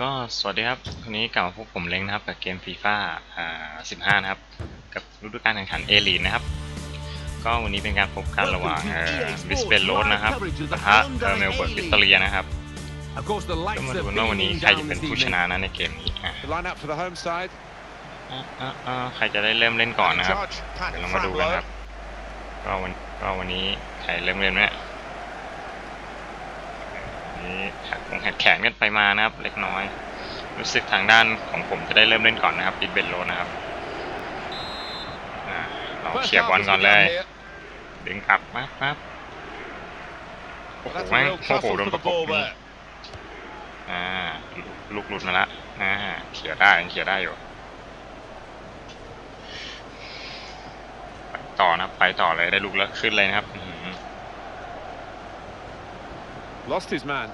ก็สวัสดีครับวันนี้กลับมาพบผมเล้งนะครับกับเกมฟีฟ่าอ่า 15 นะครับ กับฤดูกาลแข่งขันเอลีนนะครับ ก็วันนี้เป็นการพบกันระหว่างวิสเปนโรสนะครับปะทะเออเมลเบิร์กวิตเตอเรียนะครับ Of course, the ก็ likes มาดู of กันว่าวันนี้ Zinedine ใครจะเป็น Zidane ผู้ this ช evening. นะนะในเกมนี้อะ The lineup for the home side. อะอะอะใครจะได้เริ่มเล่นก่อนนะครับ Charge, Pat เดี๋ยวเรามาดูกันครับก็วันก็วันนี้ใครเริ่มเล่นเนี่ยวั นี้หักคงหักแขนกันไปมานะครับ เล็กน้อย รู้สึกทางด้านของผมจะได้เริ่มเล่นก่อนนะครับปิดเบนโรนะครับอ่าเคลียร์บอลก่อนเลย ดึงกลับมาครับโอ้โหแม่งโอ้โหโดนประกบ ball นี่ there. อ่าลูกหลุดมาละอ่าเคลียได้ยังเคลียได้อยู่ต่อนะครับไปต่อเลยได้ลูกแล้วขึ้นเลยนะครับอื้อหือ Lost his man.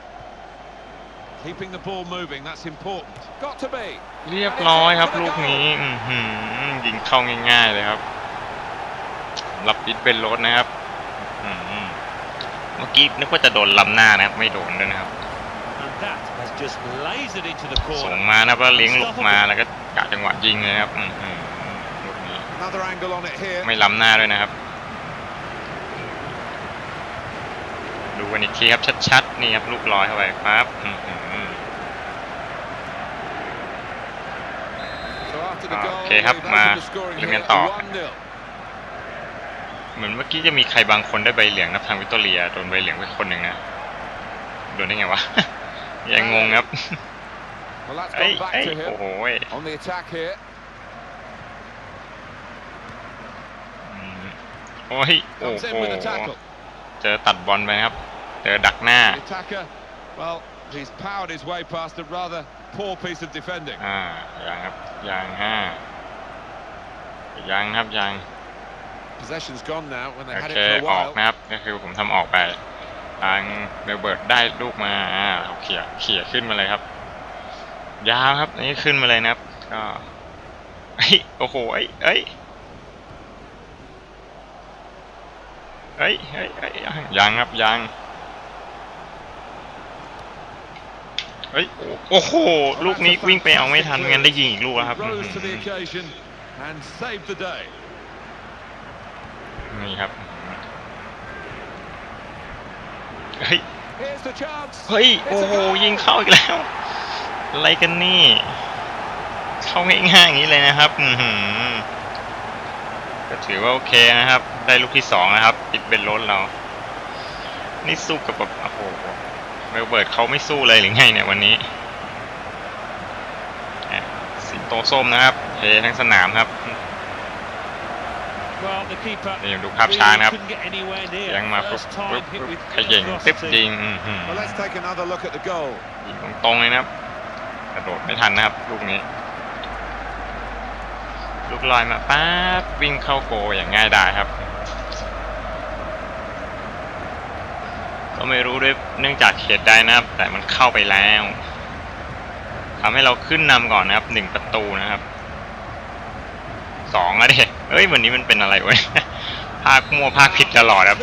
Keeping the ball moving, that's important. Got to be. เรียบร้อยครับลูกนี้อื้อหือยิงเข้าง่ายๆเลยครับรับปิดเป็นรถนะครับอื้อหือเมื่อกี้นึกว่าจะโดนลำหน้านะครับ ไม่โดนด้วยนะครับ And that has just lasered into the ส่ง corner. มานะแล้วเลี้ยงลูกมาแล้วก็กะจังหวะยิงเลยครับอื้อหือลูกนี้ Another angle on it here. ไม่ล้ำหน้าด้วยนะครับ กันอีกทีครับชัดๆนี่ครับลูกลอยเข้าไปครับอื้อหือ So after the อ่า goal, โอเคครับ they've มา opened the scoring เล่น here กันต่อ to 1-0. เหมือนเมื่อกี้จะมีใครบางคนได้ใบเหลืองนะทางวิกตอเรียโดนใบเหลืองไปคนหนึ่งนะโดนได้ไงวะยังงงครับ Well, that's เอ้ย gone back เอ้ย to โอ้ him โห on the attack here. อืมโอ้ยโอ้ Comes โห in with the tackle. เจอตัดบอลไปครับ เจอดักหน้า The attacker, well, he's powered his way past a rather poor piece of defending. อ่ายังครับยังห้ายังครับยัง Possession's gone now when they โอ had เค it for a ออก while. นะครับก็คือผมทำออกไปทางเบลเบิร์ดได้ลูกมาอ่าเอาเขี่ยเขี่ยขึ้นมาเลยครับ ยาวครับอันนี้ขึ้นมาเลยนะครับ ก็เอ้ยโอ้โหเอ้ยเอ้ยเอ้ยเอ้ยเอ้ยยังยังครับยัง เอ้ยโอ้โหลูกนี้วิ่งไปเอาไม่ทันไม่งั้นได้ยิงอีกลูกแล้วครับ He อื้อ rose to หื the อ occasion and saved the day. นี่ครับเฮ้ย Here's the chance. เฮ้ยโอ้โหยิงเข้าอีกแล้ว อะไรกันนี่ เข้าง่ายๆอย่างนี้เลยนะครับอือหือก็ถือว่าโอเคนะครับ ได้ลูกที่สองนะครับปิดเป็นรถเรานี่สู้กับแบบโอ้โห เมลเบิร์ดเขาไม่สู้เลยหรือไงเนี่ยวันนี้อะสิงโตส้มนะครับเททั้งสนามครับ Well, the keeper นี่ยังดูภาพช้านะครับ couldn't get anywhere near. ยังมาปุ๊บ First ปุ๊บ time hit ปุ๊บ with ขย่งตึ๊บ velocity. ยิงอื้อหือ Well, let's take another look at the goal. ยิงตรงๆเลยนะครับ กระโดดไม่ทันนะครับ ลูกนี้ ลูกลอยมาป๊าบวิ่งเข้าโกลอย่างง่ายดายครับ ก็ไม่รู้ด้วยเนื่องจากเหตุใดนะครับ แต่มันเข้าไปแล้วทำให้เราขึ้นนำก่อนนะครับหนึ่งประตูนะครับสองอะเด็เอ้ยวันนี้มันเป็นอะไรวะภาคมั่วภาคผิดตลอดครับ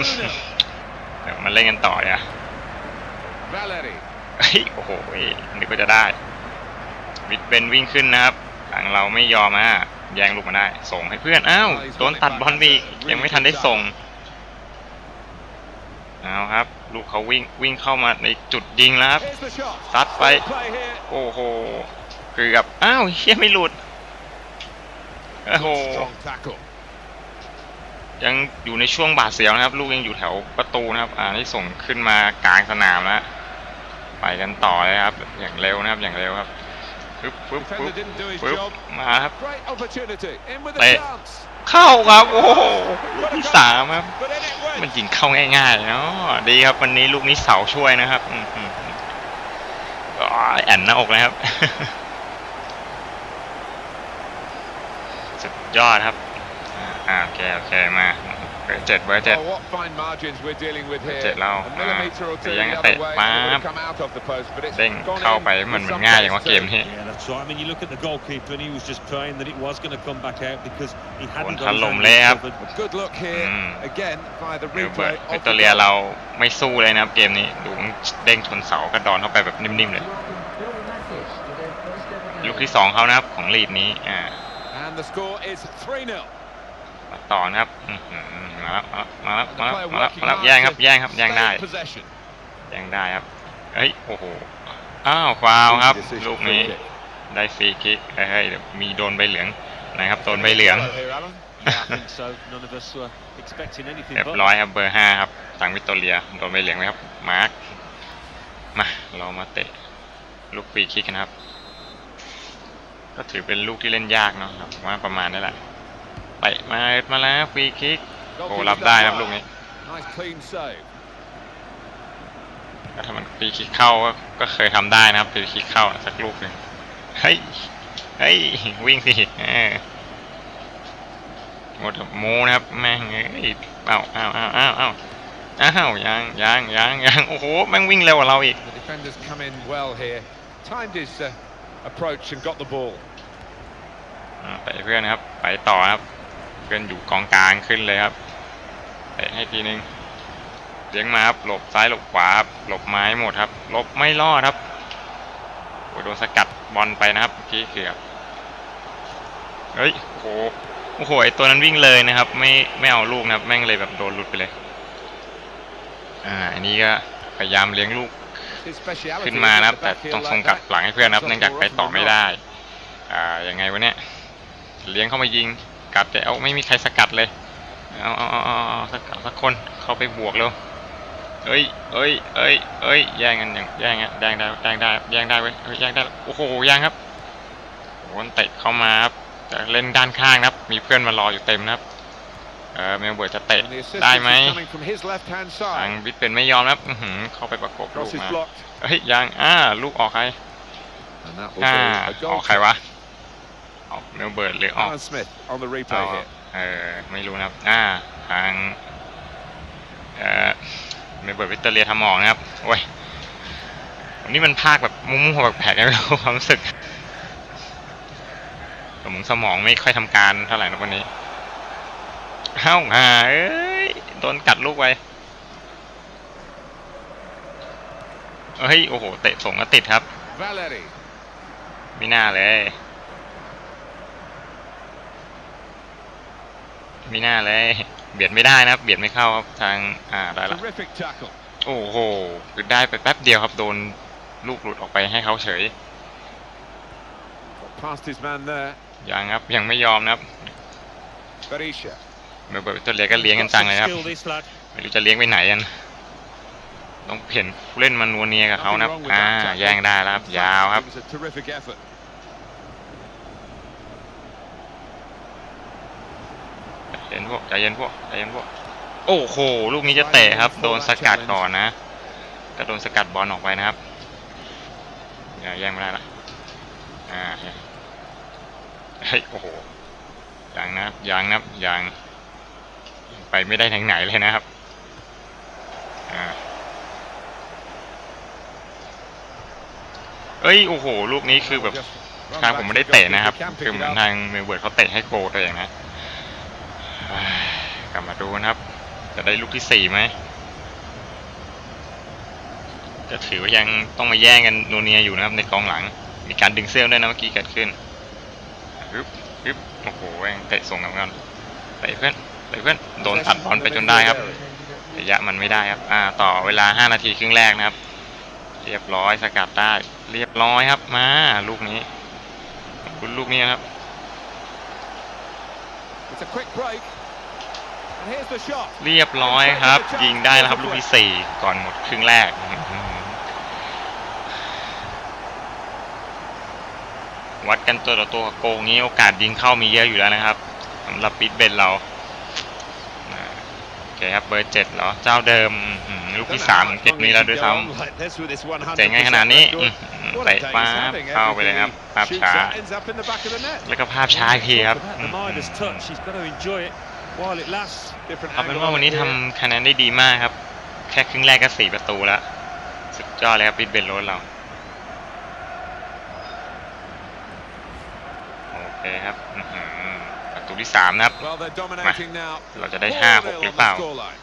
เดี๋ยวมาเล่นกันต่อเนี่ย Valeri. เฮ้ยโอ้โหนึกว่าจะได้ วิทเบนวิ่งขึ้นนะครับทางเราไม่ยอมอะแย่งลูกมาได้ ส่งให้เพื่อนอ้าวโดนตัดบอลไปอีกยังไม่ทันได้ส่งเอาครับ ลูกเขาวิ่งวิ่งเข้ามาในจุดยิงแล้วครับ Here's the shot. ซัดไป Great play here. โอ้โห เกือบ อ้าวเฮียไม่หลุด โอ้โห Strong tackle. ยังอยู่ในช่วงบาดเสียวนะครับ ลูกยังอยู่แถวประตูนะครับ อ่านี่ส่งขึ้นมากลางสนามแล้ว ไปกันต่อเลยครับ อย่างเร็วนะครับ อย่างเร็วครับ ปึ๊บปึ๊บปึ๊บ Defender didn't do his ปึ๊บ job. มาครับ Great opportunity. In with a Mate. chance. เข้าครับโอ้โหลูกที่สามครับ But in it มัน went. ยิงเข้าง่ายๆเนาะดีครับวันนี้ลูกนี้เสาช่วยนะครับอืมอืมอ๋อแอนหน้าอกเลยครับสุดยอดครับอ่าอ่าโอเคโอเคมา เบอร์เจ็ดเบอร์เจ็ด Oh, what fine margins we're dealing with here. Jet lao. A millimetre or Ah, two thì the giang other tệ way, quá. it would have come out of the post, but it's เด้ง gone เข้า in ไปเหมือน with เหมือน some ง่ายอย่างว่า pace เกม too. นี้ Yeah, that's right. I mean, you look at the goalkeeper and he was just praying that it was going to come back out because he hadn't got his ถล่ม hand เลยครับ covered. A good look here, Mm. again, via the เบลเบิร์ replay ดวิ of ตอ the เรีย goal. เราไม่สู้เลยนะครับเกมนี้ดูมันเด้งชนเสากระดอนเข้าไปแบบนิ่มๆเลย Your message to ที่สองเขานะครับของลีดนี้อ่า And the score is 3 0. มา ต่อนะครับอื้อหือมาแล้วมาแล้วมาแล้วมาแล้วมาแล้วแย่งครับแย่งครับแย่งได้ possession. แย่งได้ครับเฮ้ยโอ้โหอ้าวฟาวล์ครับ Decision ลูก free นี้ kick. ได้ฟรีคิกเฮ้ยเดี๋ยวมีโดนใบเหลืองนะครับโดนใบเหลือง Hello here, Alan. Yeah, I think so. None of us were expecting anything เรียบ but ร้อยครับเบอร์ห้าครับสังวิกตอเรียโดนใบเหลืองไหมครับมาร์คมาเรามาเตะลูกฟรีคิกกันครับ ก็ถือเป็นลูกที่เล่นยากเนาะครับว่าประมาณนี้แหละ ไปมามาแล้วฟรีคิกโอ้ Goalkeeper's รับได้ done ครับ well. ลูกนี้ Nice clean save. ก็ถ้ามันฟรีคิกเข้าก็ก็เคยทำได้นะครับฟรีคิกเข้าสักลูกหนึ่งเฮ้ยเฮ้ยวิ่งสิเออหมดโมนะครับแม่งเอ้ยเอ้าเอ้าเอ้าเอ้าเอ้าอ้าวยังยังยังยังโอ้โหแม่งวิ่งเร็วกว่าเราอีก The defenders come in well here. Timed his uh, approach and got the ball. อ่าไปเพื่อนครับ ไปต่อครับ เพื่อนอยู่กองกลางขึ้นเลยครับเตะให้ทีนึงเลี้ยงมาครับหลบซ้ายหลบขวาหลบไม้หมดครับหลบไม่รอดครับโอ้ยโดนสกัดบอลไปนะครับเมื่อกี้เกือบเฮ้ยโอ้โหโอ้โหไอตัวนั้นวิ่งเลยนะครับ ไม่ไม่เอาลูกนะครับ แม่งเลยแบบโดนหลุดไปเลยอ่าอันนี้ก็พยายามเลี้ยงลูกขึ้นมานะครับ แต่ต้องส่งกลับหลังให้เพื่อนนะครับเนื่องจากไปต่อไม่ได้อ่ายังไงวะเนี่ยเลี้ยงเข้ามายิง กัดแต่เอาไม่มีใครสกัดเลยเอาเอาเอาเอาสักสักคนเข้าไปบวกเร็วเอ้ยเอ้ยเอ้ยเอ้ยแย่งกันอย่างแย่งอะแย่งได้แย่งได้แย่งได้เว้ยแย่งได้โอ้โหแย่งครับโอนเตะเข้ามาครับแต่เล่นด้านข้างนะครับ มีเพื่อนมารออยู่เต็มนะครับเออเมลเบิร์ดจะเตะได้ไหมทาง side. วิทเป็นไม่ยอมนะครับอือเข้าไปประกบลูกมาเฮ้ยยังอ่าลูกออกใครอ่าออกใครวะ ออกเมลเบิร์ดหรือออก Alan Smith on the เอา replay here. เออไม่รู้นะครับอ่าทางเอ่อเมลเบิร์ดวิกตอเรียทำออกนะครับโอ้ยวันนี้มันภาคแบบมุ้งๆแปลกๆกันไม่รู้ความรู้สึกสมองสมองไม่ค่อยทำการเท่าไหร่นะวันนี้เอ้าหาเอ้ยโดนกัดลูกไปเฮ้ยโอ้โหเตะส่งก็ติดครับ Valeri. ไม่น่าเลย ไม่น่าเลย เบียดไม่ได้นะครับ เบียดไม่เข้าครับทางอ่าได้ละ Terrific tackle. โอ้โหคือได้ไปแป๊บเดียวครับโดนลูกหลุดออกไปให้เขาเฉย Got past his man there. ยังครับยังไม่ยอมนะครับ Berisha. เมลเบิร์ตตัวเลียก็เลี้ยงกันจังเลยครับ skill, this lad. ไม่รู้จะเลี้ยงไปไหนกันต้องเห็นผู้เล่นมันนัวเนียกับเขา Nothing นะครับ wrong with อ่า that tackle. แย่งได้แล้วครับ In fact, ยาวครับ It was a terrific effort. ใจเย็นพวกใจเย็นพวกใจเย็นพวกโอ้โหลูกนี้จะเตะครับ โดนสกัดก่อนนะก็โดนสกัดบอลออกไปนะครับอย่าแย่งไม่ได้ละอ่าเฮ้ยโอ้โหยังนะครับยังนะครับยังไปไม่ได้ทางไหนเลยนะครับอ่าเอ้ยโอ้โห ลูกนี้คือแบบทางผมไม่ได้เตะนะครับ คือเหมือนทางเมเบิร์ดเขาเตะให้โกตัวเองนะ กลับมาดูนะครับ จะได้ลูกที่สี่ไหมจะถือว่ายังต้องมาแย่งกันนัวเนียอยู่นะครับในกองหลัง มีการดึงเสื้อด้วยนะเมื่อกี้เกิดขึ้นฮึบฮึบโอ้โหแม่งเตะส่งกันกันเตะเพื่อนเตะเพื่อนโดนตัดบอลไปจนได้ครับระยะมันไม่ได้ครับ อ่า ต่อเวลา 5 นาทีครึ่งแรกนะครับ เรียบร้อยสกัดได้ เรียบร้อยครับมาลูกนี้ คุณลูกนี้นะครับ It's a quick break. And here's the shot. เรียบร้อยครับ ยิงได้แล้วครับ ลูกที่สี่ก่อนหมดครึ่งแรกอื้อหือวัดกันตัวต่อตัวกับโกงนี้โอกาสยิงเข้ามีเยอะอยู่แล้วนะครับสำหรับปิดเบนเราอ่าโอเคครับเบอร์เจ็ดเหรอ เจ้าเดิมอื้อหือลูกที่สามของเกมนี้แล้วด้วยซ้ำ Like this with this เจ๋งไงขนาดนี้100%อื้อ record. หือ What เตะ a day ป้า he's บ having. เข้าไปเลยครับ Everything ภาพ he ช้า shoots at ends up in the back of the net. แล้วก็ภาพช้าอีกทีครับ The Midas touch, he's got to enjoy it while it lasts. Different เอาเป็น angle ว่า on วัน it นี้ here. ทำคะแนนได้ดีมากครับ แค่ครึ่งแรกก็สี่ประตูแล้ว สุดยอดเลยครับปิดเบนโรสเรา โอเคครับอื้อหือประตูที่สามนะครับ Well, they're dominating now. เราจะได้ห้าหก4-0หรื on อเปล่า the scoreline.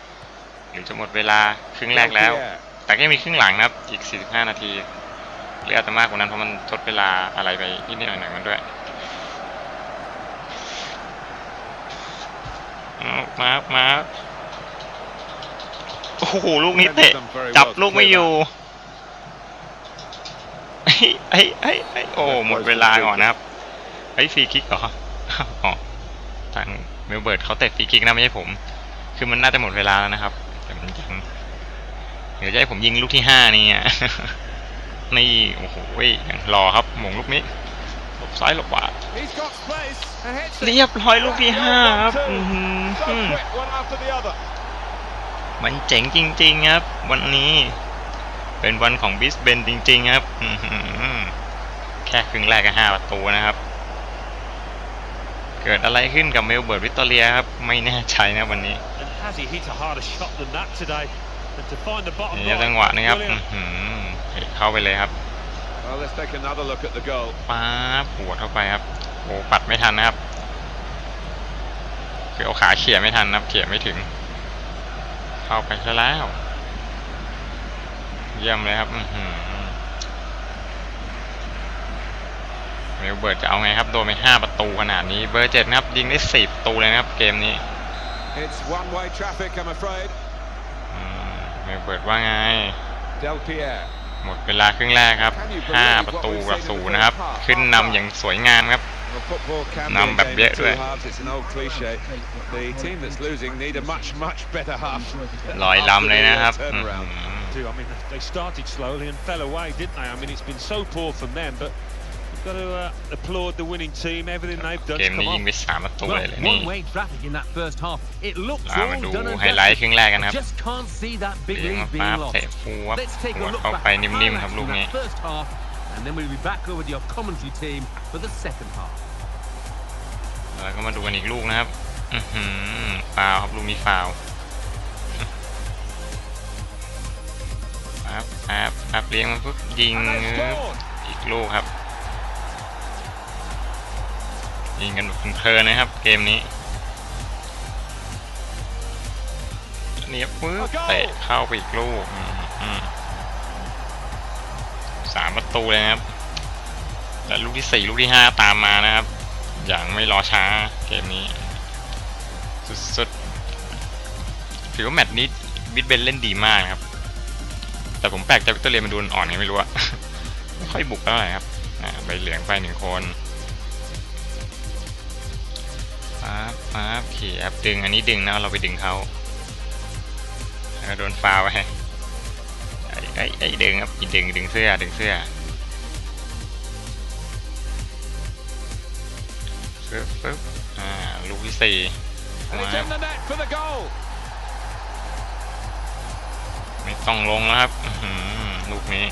หรือจะหมดเวลาครึ่งแรกแล้ว Pierre. แต่ก็ยังมีครึ่งหลังนะครับ อีก 45 นาที หรืออาจจะมากกว่านั้นเพราะมันทดเวลาอะไรไปนิดๆหน่อยๆมันด้วย เอามาร์คมาร์คโอ้โหลูกนี้เตะจับลูกไม่อยู่ไอ้ไอ้ไอ้ไอ้โอ้หมดเวลาก่อนนะครับไอ้ฟรีคิกเหรออ๋อทางเมลเบิร์ดเขาเตะฟรีคิกนะไม่ใช่ผม คือมันน่าจะหมดเวลาแล้วนะครับแต่มันยังเดี๋ยวจะให้ผมยิงลูกที่ห้านี่อะนี่โอ้โหยังรอครับหมงลูกนี้หลบ ซ้ายหลบขวา He's got space and hits it. เรียบร้อยลูกที่ห้าครับอื้อหื So อ quick, one after the other. มันเจ๋งจริง ๆ ครับ วันนี้เป็นวันของบิสเบนจริง ๆ ครับอื้อหือแค่ครึ่งแรกก็ห้าประตูนะครับ เกิดอะไรขึ้นกับเมลเบิร์ดวิตตอเรียครับ ไม่แน่ใจนะวันนี้ And has he hit a harder shot than that today? And to find the bottom นี่ right, จังหวะนี้ครับ brilliant. อื้อหือเตะเข้าไปเลยครับ Well, let's take another look at the goal. ป๊าบหัวเข้าไปครับโอ้ปัดไม่ทันนะครับ คือเอาขาเขี่ยไม่ทันนะครับเขี่ยไม่ถึง เข้าไปซะแล้ว เยี่ยมเลยครับอือหือเมลเบิร์ดจะเอาไงครับโดนไปห้าประตูขนาดนี้ เบอร์เจ็ดนะครับ ยิงได้สี่ประตูเลยนะครับ เกมนี้ It's one-way traffic, I'm afraid. อืมเมลเบิร์ดว่าไง Del Pierre. หมดเวลาครึ่งแรกครับ 5 ประตูกับศูนย์นะครับ ขึ้นนำอย่างสวยงามครับนำแบบเยอะด้วยลอยลำเลยนะครับ I mean, they started slowly and fell away, didn't they? I mean, it's been so poor from them, but got to uh, applaud the winning team, everything they've done เก to ม come นี้ยิง on. ไปสามประตูเลย Well, เลยนี่ one-way traffic in that first half. It looks อ่า all มาดู done and ไฮไลท์ค dusted. รึ่งแรกกันครับ Just can't see that big เลี้ยง lead มา being ปั๊บ lost. เตะฟูวับ Let's take หั a ว look เข้า back ไป at นิ่มๆครับ highlights ลูก from นี้ that first half, and then we'll be back over to your commentary team for the second half. แล้วก็มาดูกันอีกลูกนะครับอือหือฟาวครับลูกนี้ฟาวปั๊บปั๊บปั๊บเลี้ยงมันปุ๊บยิง And they've ปึ๊บ scored. อีกลูกครับ ยิงกันแบบเพลินๆนะครับ เกมนี้นี่ครับปึ๊บเตะเข้าไปอีกลูกอืมอืมสามประตูเลยนะครับและลูกที่สี่ลูกที่ห้าตามมานะครับ อย่างไม่รอช้าเกมนี้ สุดๆถือว่าแมตช์นี้บิดเบนเล่นดีมากนะครับ แต่ผมแปลกใจวิกตอเรียมันดูอ่อนไงไม่รู้อะไม่ค่อยบุกเท่าไหร่ครับอ่าใบเหลืองไปหนึ่งคน ปั๊บปั๊บขี่แอปดึงอันนี้ดึงนะเราไปดึงเขาแล้วก็โดนฟาวล์ไปไอ้ไอ้ไอ้ดึงครับอีดึงดึงเสื้อดึงเสื้อปึ๊บปึ๊บอ่าลูกที่สี่ And มา it's in the net for the goal. ไม่ต้องลงแล้วครับอื้อหือลูกนี้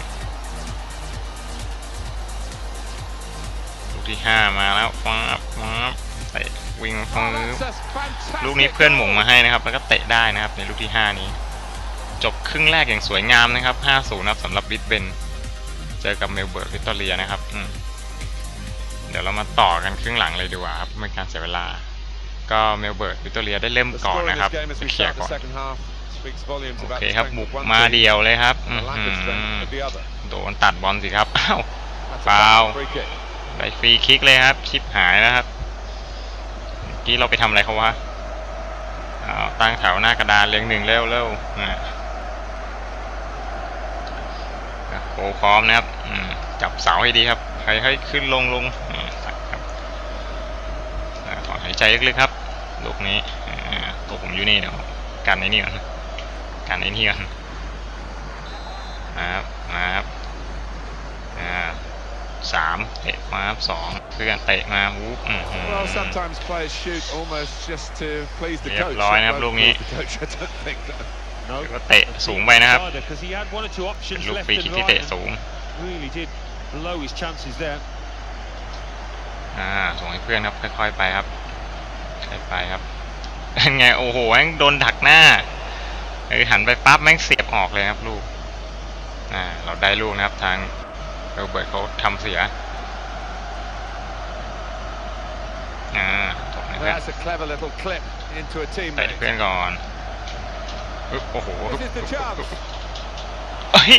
ลูกที่ห้ามาแล้วฟ้าบฟ้าบเตะ วิ่ง Oh, ฟื้ that's บ a fantastic ลูกนี้เพื่อนหม่ง goal. มาให้นะครับ แล้วก็เตะได้นะครับในลูกที่ห้านี้ จบครึ่งแรกอย่างสวยงามนะครับ 5-0นะครับสำหรับบิดเบน เจอกับเมลเบิร์ดวิตตอเรียนะครับอืมเดี๋ยวเรามาต่อกันครึ่งหลังเลยดีกว่าครับไม่การเสียเวลา ก็เมลเบิร์ดวิตตอเรียได้เริ่ม The ก่อน score in นะครับ this game as จะ we เคลียร์ start ก่อ the น second half speaks volumes โอ about เค the ครับ strength บุก of one มา team เดียวเลยครับ and อื้อ the lack หื of อ strength of the other. โดนตัดบอลสิครับอ้าว That's a Foul. free kick. ได้ฟรีคิกเลยครับชิปหายแล้วครับเมื่อ กี้เราไปทำอะไรเขาวะอ้าตั้งแถวหน้ากระดานเรียงหนึ่งเร็วเร็วอะอะโปรพร้อมนะครับอืจับเสาให้ดีครับให้ให้ขึ้นลงลงอ่าครับอ่าขอหายใจลึกๆครับลูกนี้ตัวผมอยู่นี่เดี๋ยวกันไอ้นี่ก่อนกันไอ้นี่ก่อนนะครับนะครับอ่า สามเตะมาครับสองเพื่อนเตะมาวูบอื้อหือ Well, sometimes players shoot almost just to please the เรียบ coach. ร้อย That นะครับ won't ลูกนี้ please the coach, I don't think. No, ถือว่าเตะสูงไปนะครับ because he had one or two เป็น options ลูก left ฟรีคิก and ที่ right. เตะ and สูง Really did blow his chances there. อ่าส่งให้เพื่อนครับค่อยๆไปครับค่อยไปครับเป็นไงโอ้โหแม่งโดนดักหน้าเออหันไปปั๊บแม่งเสียบออกเลยครับลูกอ่าเราได้ลูกนะครับทาง โรเบิร์ตเขาทำเสียอ่าส่งให้เพื่อน That's a clever little clip into a เตะ teammate. เพื่อนก่อนปึ๊บโอ้โห This is the chance. เอ้ย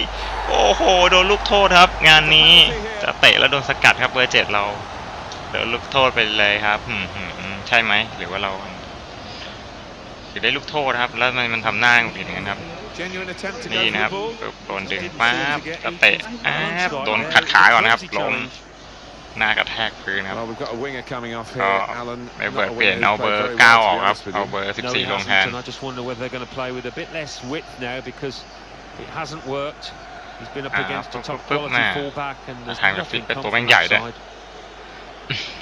โอ้โห โดนลูกโทษครับ งานนี้จะเตะแล้วโดนสกัดครับเบอร์เจ็ดเราโดนลูกโทษไปเลยครับอืมอืมอืมใช่ไหมหรือว่าเรา คือได้ลูกโทษครับ แล้วมันมันทำหน้าหงุดหงิดอย่างนั้นครับ Genuine attempt to นี่ go นะครับ for the ball. ปึ๊บโดนดึงป๊าบจะเตะอ้าบโดนขัดขาก่อนนะครับล้มหน้ากระแทกพื้นครับ Well, we've got a winger coming off ก็ here, Alan. ไม่ Not เบิร์ด a เปลี่ยน winger เอา who's เบอ played ร์ very เก้า well, อ to อก be ครับ honest with เอา you. เบอร์ No, สิบ he สี่ลงแทน hasn't, and I just wonder whether they're going to play with a bit less width now because it hasn't worked. He's been up Ah, against a ปุ๊บ top ปุ๊บ quality มา fullback and there's ทางกับ nothing เป็น come ตัว from แม่งใหญ่ that ด้วย side.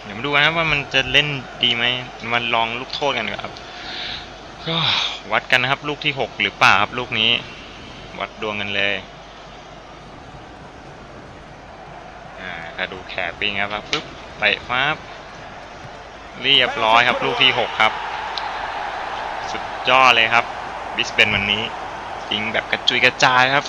เดี๋ยวมาดูกันนะครับว่ามันจะเล่นดีไหมมันลองลูกโทษกันดีกว่าครับ ก็วัดกันนะครับ ลูกที่หกหรือเปล่าครับลูกนี้ วัดดวงกันเลยถ้าดูแขกปิงครับปึ๊บเตะปั๊บเรียบร้อยครับ ลูกที่หกครับ สุดยอดเลยครับ บิสเบนวันนี้ยิงแบบกระจุยกระจายครับ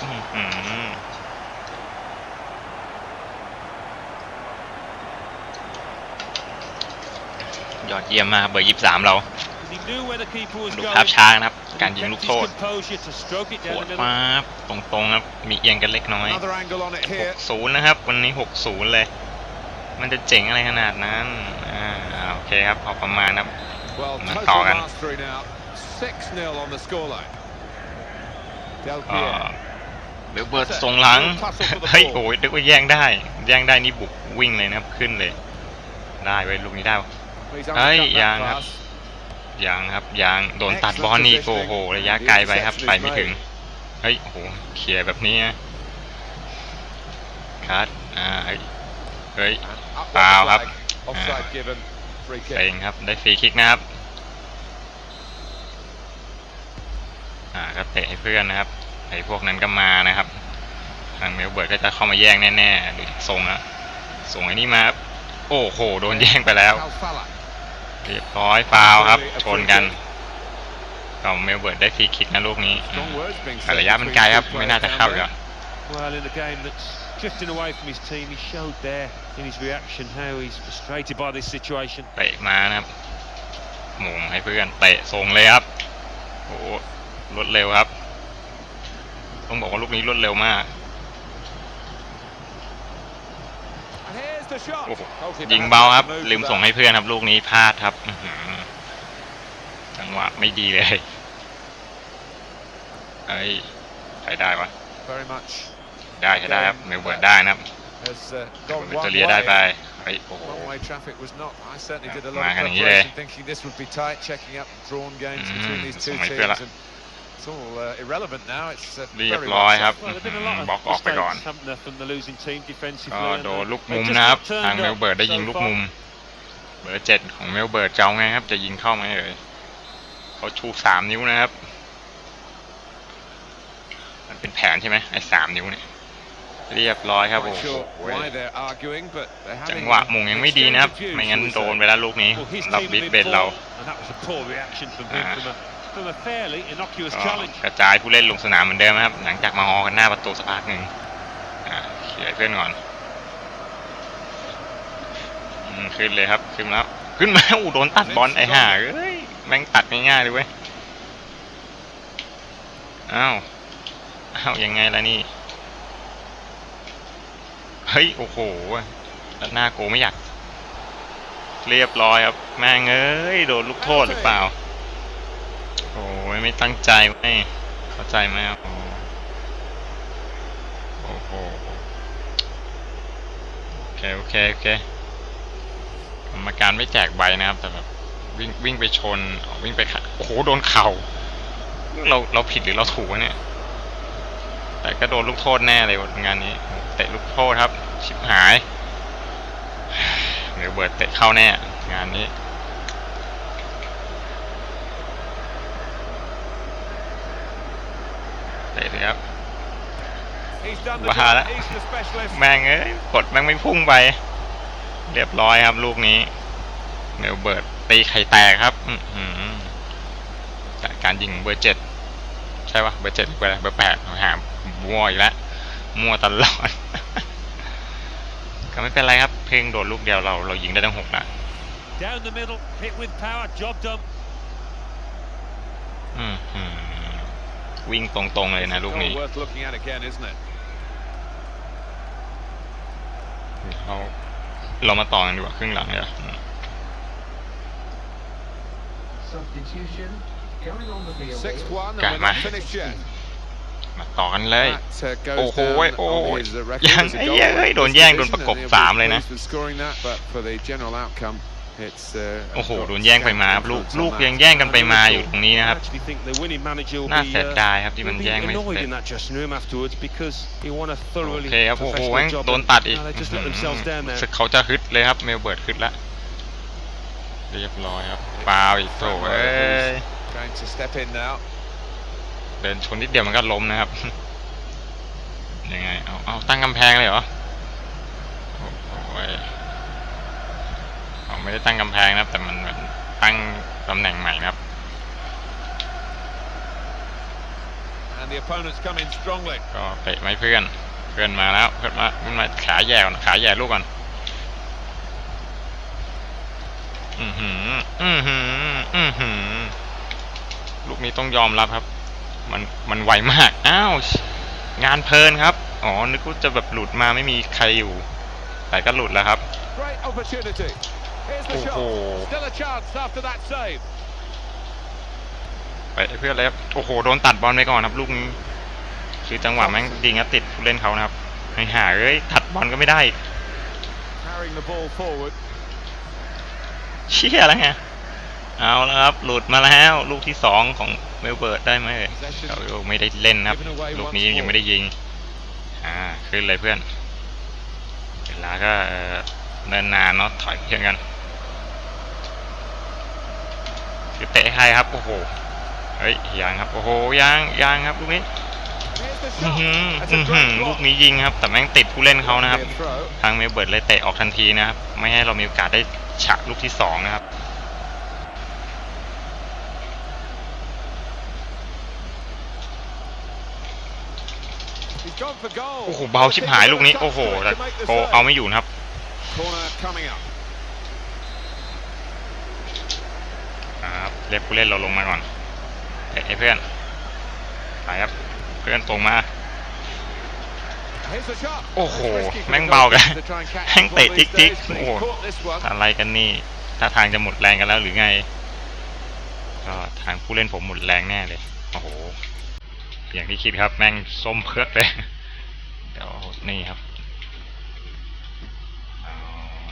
ยอดเยี่ยมมากเบอร์ยี่สามเรา He knew where the keeper was ดู going. ภาพช้านะครับ and he การยิงลูก kept โท his ษ composure to stroke it ป down วด the middle. ปั๊บตรงๆครับ มีเอียงกันเล็กน้อย Another angle on it here. 60 นะครับ วันนี้ 60 เลย มันจะเจ๋งอะไรขนาดนั้น อ่า โอเคครับพอประมาณครับ Well, Mà total tỏ กัน. mastery now. 6-0 on the scoreline. Del ก็ Piero. เดี๋ยวเบิร์ดส่งหลัง เฮ้ย โอ้ยเดี๋ยวก็แย่งได้ แย่งได้นี่บุกวิ่งเลยนะครับ ขึ้นเลย ได้ไว้ยลูกนี้ได้ปะ He's Ấy, undercut that dạ, ngập. pass. ยังครับยังโดนตัดบอลนี่โอ้โหระยะไกลไปครับไปไม่ถึงเฮ้ยโอ้โหเคลียร์แบบนี้นะคัดอ่าเฮ้ยเฮ้ย And up went the Foul, flag. hấp. Offside À. given. Free เต็ kick. งครับได้ฟรีคิกนะครับอ่าก็เตะให้เพื่อนนะครับไอ้พวกนั้นก็มานะครับ ทางเมลเบิร์ดก็จะเข้ามาแย่งแน่ๆหรือส่งอะส่งไอ้นี่มาครับโอ้โห โดนแย่งไปแล้ว Alfala. เรียบร้อยฟาวล์ครับ ชนกันก็เมลเบิร์ดได้ฟรีคิกนะลูกนี้อื Strong ม words being แต่ said ระยะมัน between ไกลครับ two ไม่ players น่าจะ down เข้า there. เดี๋ยว Well, in a game that's drifting away from his team, he showed there in his reaction how he's frustrated by this situation. เตะมานะครับหมุงให้เพื่อนเตะส่งเลยครับโอ้โหรวดเร็วครับ ต้องบอกว่าลูกนี้รวดเร็วมาก And here's the shot. โอ้โห Goalkeeper ยิง has เบา to ครับ move ลืม to ส่ง that. ให้เพื่อนครับ ลูกนี้พลาดครับอื้อหือจังหวะไม่ดีเลยเอ้ยใช้ได้ปะ Very much ได้ใช้ได้ครับเมลเบิร์ดได้นะครับ has uh, เมล gone เบิร์ด one จะเลียได้ไป way. เฮ้ยโอ้โห One way traffic was not. I certainly did a Mà lot of cái này như preparation đây. thinking this would be tight, checking up drawn games Mm, between these two xong rồi teams. chưa lạ. And it's all uh, irrelevant now. It's uh, เรียบ very ร้อย well ครับ Well, there've been a lot of บล็อกออกไปก่อน mistakes, haven't there, from the losing team defensively. ก็ and, โด uh, นลูก they've มุม just นะครับ not turned ทางเมล up เบิร์ดได้ so ยิงลูก far. มุม เบอร์เจ็ดของเมลเบิร์ดเจ้าไงครับ จะยิงเข้าไหมเอ่ยเขาชูสามนิ้วนะครับ มันเป็นแผนใช่ไหมไอ้สามนิ้วเนี่ยเรียบร้อยครับโอ้ Quite โห sure why they're arguing, but they're จัง having หวะมุงยังไม่ดีนะครับ exchanged views, ไม่งั้น shall we โดน say. ไปแล้วลูกนี้ Well, his รับ team บิด have เบ been นเรา poor, and that was a poor reaction from him Ah. from a, from a fairly innocuous ก็ challenge. กระจายผู้เล่นลงสนามเหมือนเดิมนะครับ หลังจากมาฮอกันหน้าประตูสักพักหนึ่งอ่าเคลียร์เพื่อนก่อนอืมขึ้นเลยครับ ขึ้นมาแล้ว ขึ้นมาอู้โดนตัดบอลไอ้ห่าเอ้ยแม่งตัดง่ายๆเลยเว้ยอ้าวอ้าวยังไงล่ะนี่เฮ้ยโอ้โหตัดหน้าโกไม่อยากเรียบร้อยครับ แม่งเอ้ยโดนลูกโทษหรือเปล่า โอ้ยไม่ตั้งใจไม่เข้าใจไหมครับโอ้โหโอเคโอเคโอเคกรรมการไม่แจกใบนะครับ แต่แบบวิ่งวิ่งไปชนวิ่งไปขัดโอ้โหโดนเข่าเราเราผิดหรือเราถูกวะเนี่ย แต่ก็โดนลูกโทษแน่เลยงานนี้ เตะลูกโทษครับ ชิบหายเดี๋ยวเบิร์ดเตะเข้าแน่งานนี้ เตะเลยครับ He's done the Wow, job. that- He's the specialist. แม่งเอ้ยกดแม่งไม่พุ่งไป เรียบร้อยครับลูกนี้เมลเบิร์ดตีไข่แตกครับอื้อหือจากการยิงเบอร์เจ็ดใช่ปะเบอร์เจ็ดเบอร์อะไรเบอร์แปดหามั่วอีกแล้วมั่วตลอด ก็ไม่เป็นไรครับ เพลงโดดลูกเดียวเราเรายิงได้ทั้งหกนะ Down the วิ่งตรงๆเลยนะลูก Goal นี้ worth looking at again, isn't it? เราเรามาต่อกันดีกว่าครึ่งหลังเลยอะอืม Substitution. Going on the field. 6-1 and Cả we're mà. not finished yet. มาต่อกันเลย That, uh, goes โอ้โห down โอ้ on โห his, uh, record ยัง as a ไอ้ goal เหี้ย in เอ้ย this โดนแย่งโดน division, ประกบ and he'll be สามเลยนะ pleased with scoring that, but for the general outcome, it's, uh, โอ้โห got โดนแย่งไปมาครับลูก influence on ลูก that. ยังแย่งกันไปมาอยู่ตรงนี้ I นะครับ actually think the winning manager will น่า be, เสีย uh, ดายครับที่มัน will be แย่งไม่ annoyed เสร็จ in that dressing room afterwards because he won a โอ thoroughly เคครับโอ้โห professional แม่ง job โดน and, ตัดอีก no, they just let themselves down รู้ there. สึกเขาจะฮึดเลยครับเมลเบิร์ดฮึดแล้วเรียบร้อยครับฟาวอีกโถเอ้ย Going to step in now. เดินชนนิดเดียวมันก็ล้มนะครับยังไงเอาเอาตั้งกำแพงเลยเหรอโอ้โหย เอาไม่ได้ตั้งกำแพงนะครับ แต่มันเหมือนตั้งตำแหน่งใหม่นะครับ And the opponents come in strongly. ก็เตะไหมเพื่อน เพื่อนมาแล้ว เพื่อนมาเพื่อนมาขาแย่ก่อนขาแย่ลูกก่อน อือหือ อือหือ อือหือ ลูกนี้ต้องยอมรับครับ มัน มันไวมาก อ้าว งานเพลินครับ อ๋อ นึกว่าจะแบบหลุดมาไม่มีใครอยู่ แต่ก็หลุดแล้วครับ Great opportunity. Here's the shot. Oh. Still a chance after that save. ไปเพื่อนเลยครับโอ้โห โดนตัดบอลไปก่อนครับ ลูกนี้คือจังหวะแม่งดิงแล้วติดผู้เล่นเขานะครับไม่หาเอ้ยตัดบอลก็ไม่ได้อีก Carrying the ball forward. เชี่ยแล้วไงเอาแล้วครับ หลุดมาแล้ว ลูกที่สองของเมลเบิร์ดได้ไหมเอ่ยเขาไม่ได้เล่นนะครับ ลูกนี้ยังไม่ได้ยิง อ่า ขึ้นเลยเพื่อนเวลาก็เอ่อเนินนานเนาะถอยเพื่อนกัน คือ เตะให้ครับ โอ้โห เฮ้ยยังครับ โอ้โหยังยังครับลูกนี้อื้อ shot. หือ That's อื้อ a หือ great ลูกนี้ยิงครับ แต่แม่งติดผู้เล่นเขานะครับ ทางเมลเบิร์ดเลยเตะออกทันทีนะครับ ไม่ให้เรามีโอกาสได้ฉะลูกที่สองนะครับโอ้โหเบาชิบหายลูกนี้ โอ้โหแต่โกเอาไม่อยู่นะครับ Corner coming up. ครับเรียกผู้เล่นเราลงมาก่อนเอ้เพื่อนไปครับเพื่อนตรงมาโอ้โห แม่งเบากันแม่งเตะจิกจิกโอ้โหอะไรกันนี่ถ้าทางจะหมดแรงกันแล้วหรือไง ก็ทางผู้เล่นผมหมดแรงแน่เลย โอ้โห อย่างที่คิดครับ แม่งส้มเพือกเลยเดี๋ยวนี่ครับ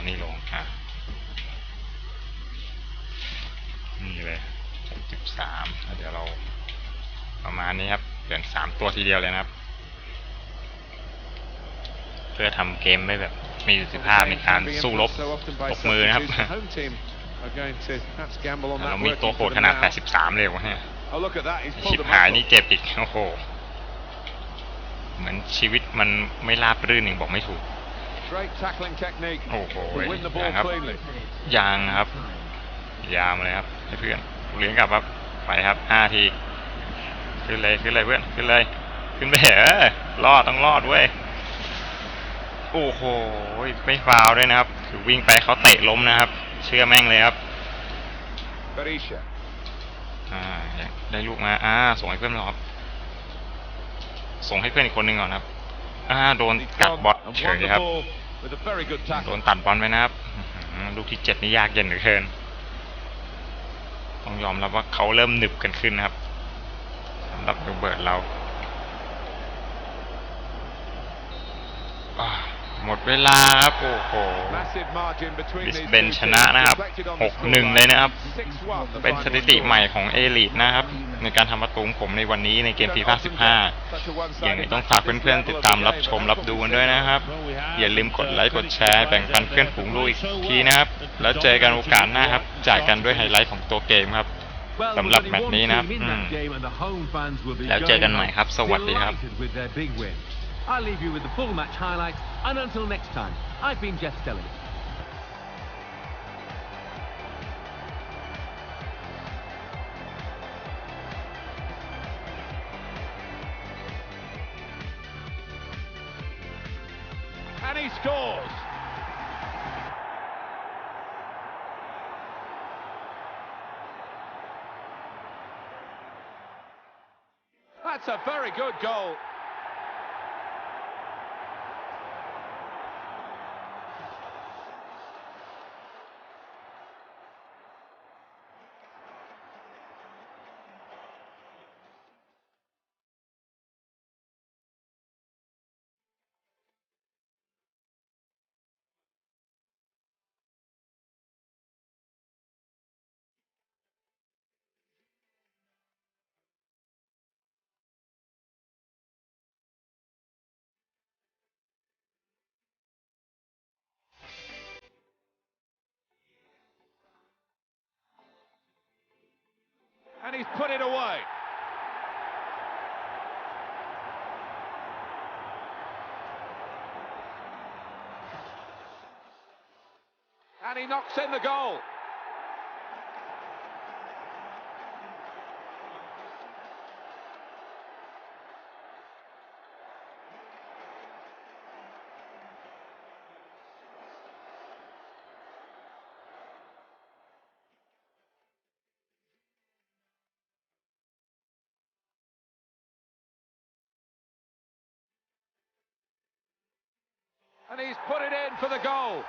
นี่ลงอะ นี่ เลยสิบสามเดี๋ยวเราประมาณนี้ครับเปลี่ยนสามตัวทีเดียวเลยนะครับ เพื่อทำเกมได้แบบมีประสิทธิภาพในการสู้รบ So often by ตบมือนะครับ substitutes, the home team are going to perhaps gamble on that เรามี working ตัวโห for ด them ขนาด now. 83 เลยวะเนี่ย Oh, look at that. He's ชิ pulled บ a หาย muscle. นี่เจ็บอีกโอ้โห เหมือนชีวิตมันไม่ราบรื่นหนึ่งบอกไม่ถูก Great tackling technique โอ้โห to win the ยั ball งครับ cleanly. ยางครับ ยาวมาเลยครับ ให้เพื่อนเลี้ยงกลับครับไปครับห้าที ขึ้นเลยขึ้นเลยเพื่อนขึ้นเลย ขึ้นไปเออรอดต้องรอดเว้ยโอ้โหไม่ฟาวล์ด้วยนะครับคือวิ่งไปเขาเตะล้มนะครับ เชื่อแม่งเลยครับ Berisha. อ่าได้ลูกมาอ่าส่งให้เพื่อนเราครับส่งให้เพื่อนอีกคนหนึ่งก่อนครับอ่าโดน He's กัด gone บอล and เฉ won ย the ครับ ball with a very good โด tackle. นตัดบอลไปนะครับอื้อหือลูกที่เจ็ดนี่ยากเย็นเหลือเกิน ต้องยอมรับว่าเขาเริ่มหนึบกันขึ้นนะครับสำหรับโรเบิร์ตเราอ่า หมดเวลาครับ โอ้โห Massive margin between บิส these เบน two ชนะ teams นะครับ reflected on the 6-1 เลยนะครับ scoreline. 6-1 the เป็น final สถิติ score. ใหม่ของเอลิทนะครับ ในการทำประตูของผมในวันนี้ในเกมฟีฟ่า15 อย่างไรต้องฝากเพื่อนๆติดตามรับชมรับดูกันด้วยนะครับ อย่าลืมกดไลค์กดแชร์แบ่งปันเพื่อนฝูงดูอีกทีนะครับ แล้วเจอกันโอกาสหน้าครับจ่ายกันด้วยไฮไลท์ของตัวเกมครับ Well, สำหรับ there's แม only ตช์ one นี้นะครับ team in อืม that game and the home fans will be แล้วเจอกัน going ใหม่ home ครับ สวัสดีครับ I'll leave you with the full match highlights, and until next time, I've been Jeff Stelling. And he scores. That's a very good goal. Put it away. And he knocks in the goal. And he's put it in for the goal.